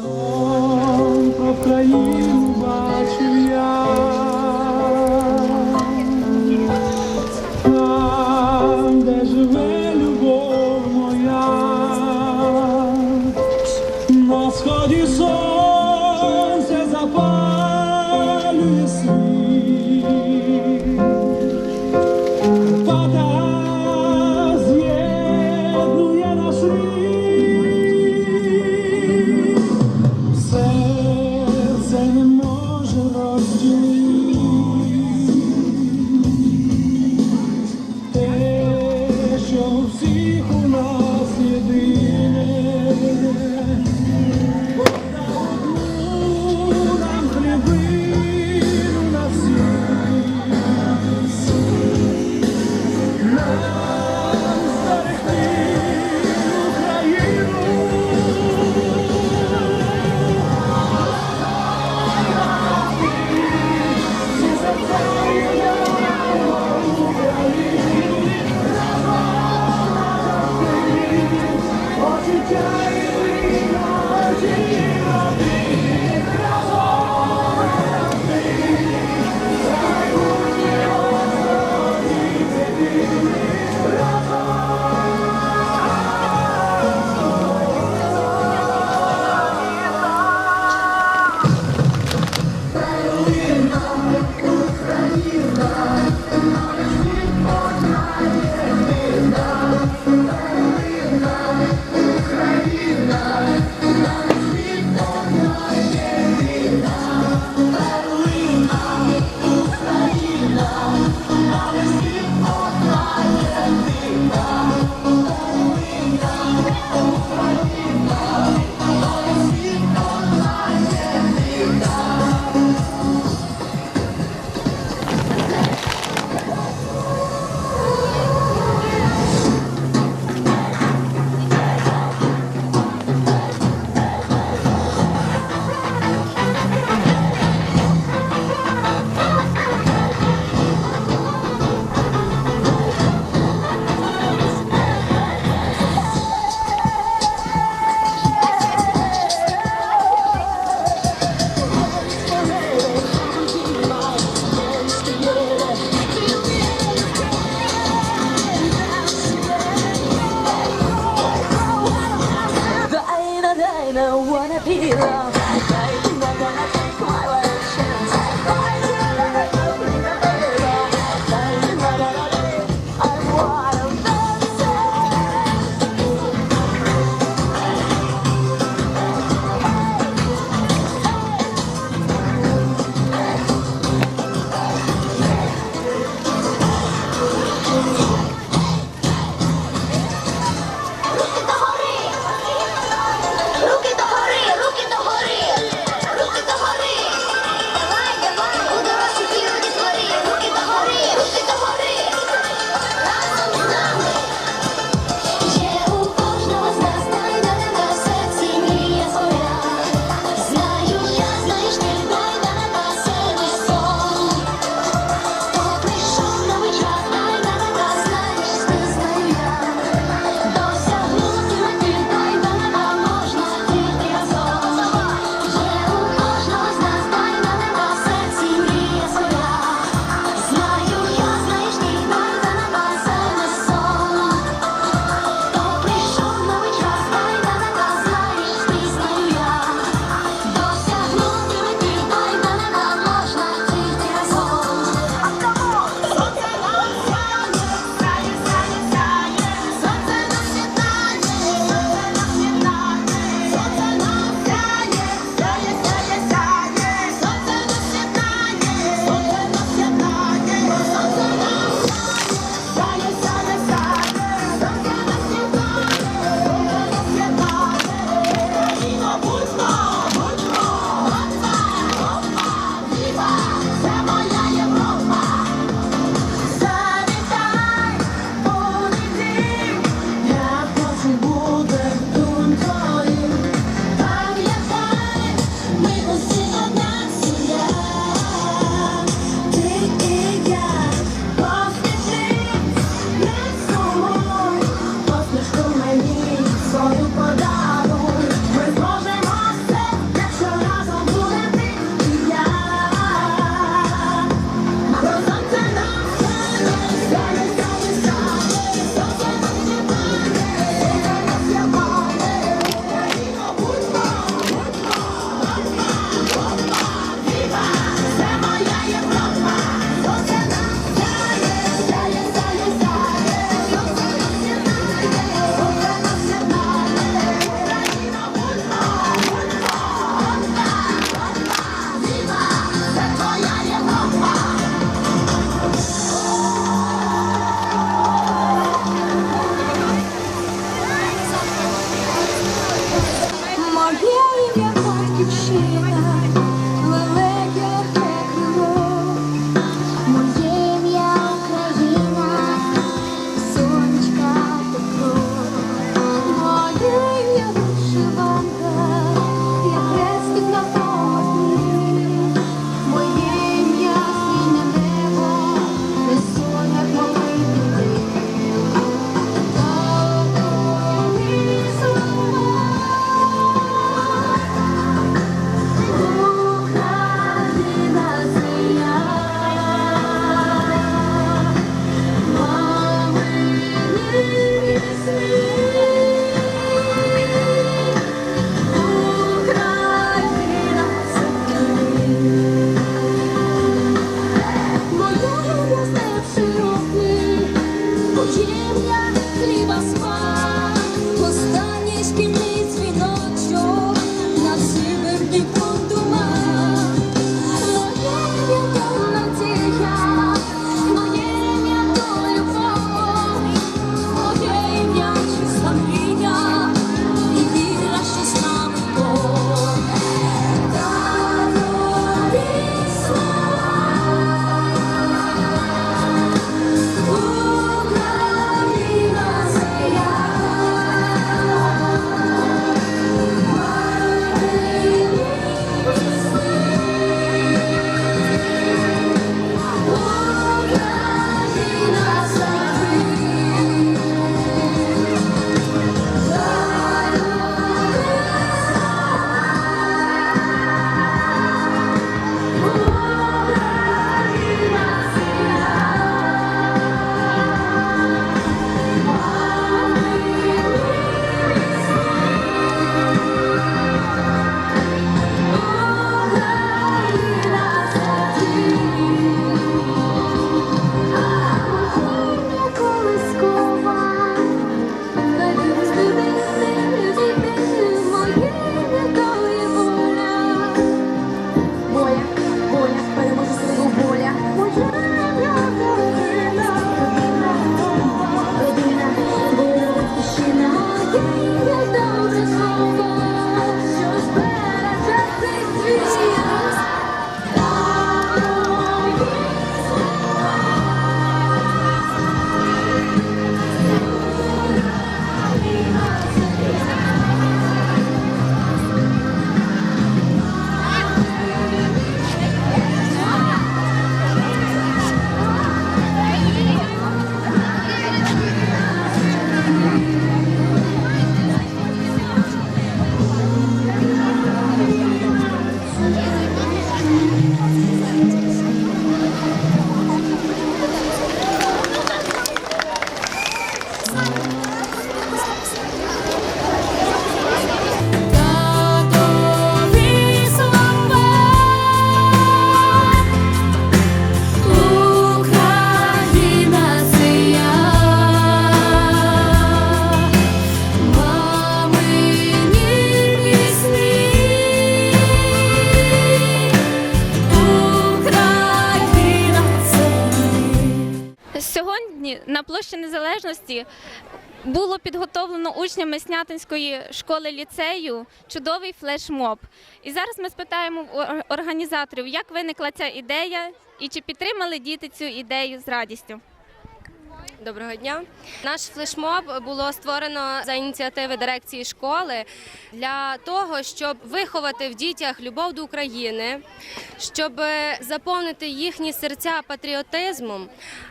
Oh. You. Незалежності було підготовлено учнями Снятинської школи ліцею чудовий флешмоб. І зараз ми спитаємо організаторів, як виникла ця ідея і чи підтримали діти цю ідею з радістю. Доброго дня. Наш флешмоб було створено за ініціативи дирекції школи для того, щоб виховати в дітях любов до України, щоб заповнити їхні серця патріотизмом,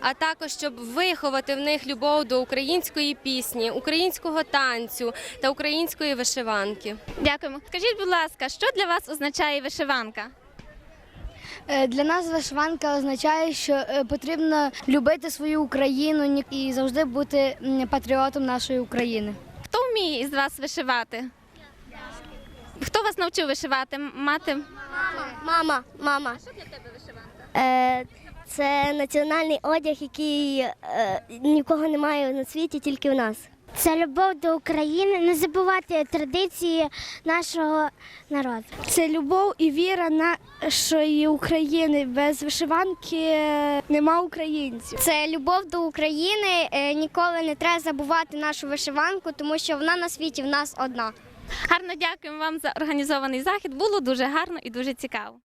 а також щоб виховати в них любов до української пісні, українського танцю та української вишиванки. Дякуємо. Скажіть, будь ласка, що для вас означає вишиванка? Е, Для нас вишиванка означає, що е, потрібно любити свою Україну і завжди бути патріотом нашої України. Хто вміє із вас вишивати? Хто вас навчив вишивати? Мати? Мама, мама. Що для тебе вишиванка? Е, це національний одяг, який е, нікого немає на світі, тільки в нас. Це любов до України, не забувати традиції нашого народу. Це любов і віра нашої України. Без вишиванки нема українців. Це любов до України. Е, ніколи не треба забувати нашу вишиванку, тому що вона на світі в нас одна. Гарно дякуємо вам за організований захід. Було дуже гарно і дуже цікаво.